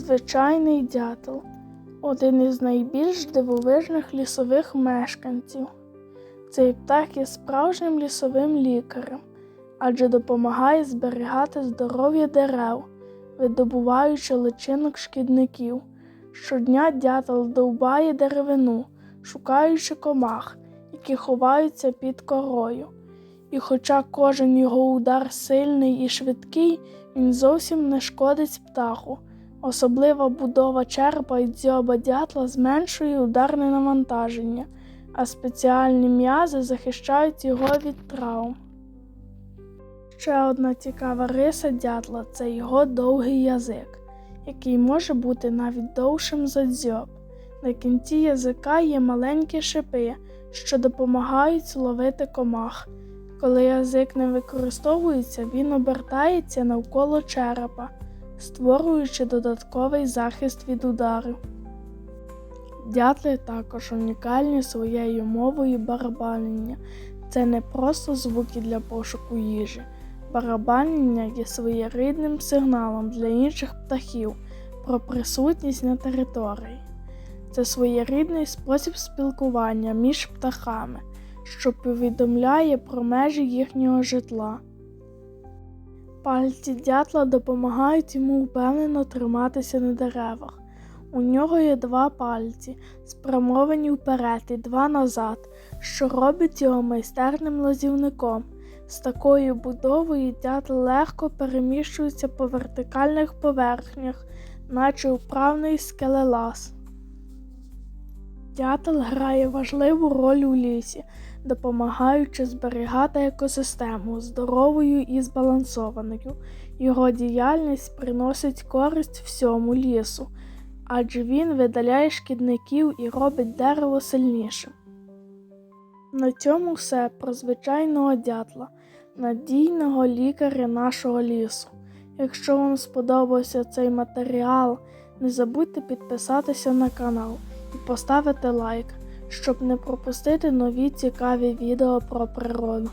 Звичайний дятел один із найбільш дивовижних лісових мешканців. Цей птах є справжнім лісовим лікарем, адже допомагає зберігати здоров'я дерев, видобуваючи личинок шкідників. Щодня дятел довбає деревину, шукаючи комах, які ховаються під корою. І хоча кожен його удар сильний і швидкий, він зовсім не шкодить птаху. Особлива будова черепа і дзьоба дятла зменшує ударне навантаження, а спеціальні м'язи захищають його від травм. Ще одна цікава риса дятла це його довгий язик, який може бути навіть довшим за дзьоб. На кінці язика є маленькі шипи, що допомагають ловити комах. Коли язик не використовується, він обертається навколо черепа створюючи додатковий захист від ударів. Дятли також унікальні своєю мовою барабанення. Це не просто звуки для пошуку їжі. Барабанення є своєрідним сигналом для інших птахів про присутність на території. Це своєрідний спосіб спілкування між птахами, що повідомляє про межі їхнього житла. Пальці дятла допомагають йому впевнено триматися на деревах. У нього є два пальці, спрямовані вперед і два назад, що робить його майстерним лазівником. З такою будовою дятел легко переміщується по вертикальних поверхнях, наче вправний скелелаз. Дятел грає важливу роль у лісі, допомагаючи зберігати екосистему здоровою і збалансованою. Його діяльність приносить користь всьому лісу, адже він видаляє шкідників і робить дерево сильнішим. На цьому все про звичайного дятла, надійного лікаря нашого лісу. Якщо вам сподобався цей матеріал, не забудьте підписатися на канал і поставити лайк щоб не пропустити нові цікаві відео про природу.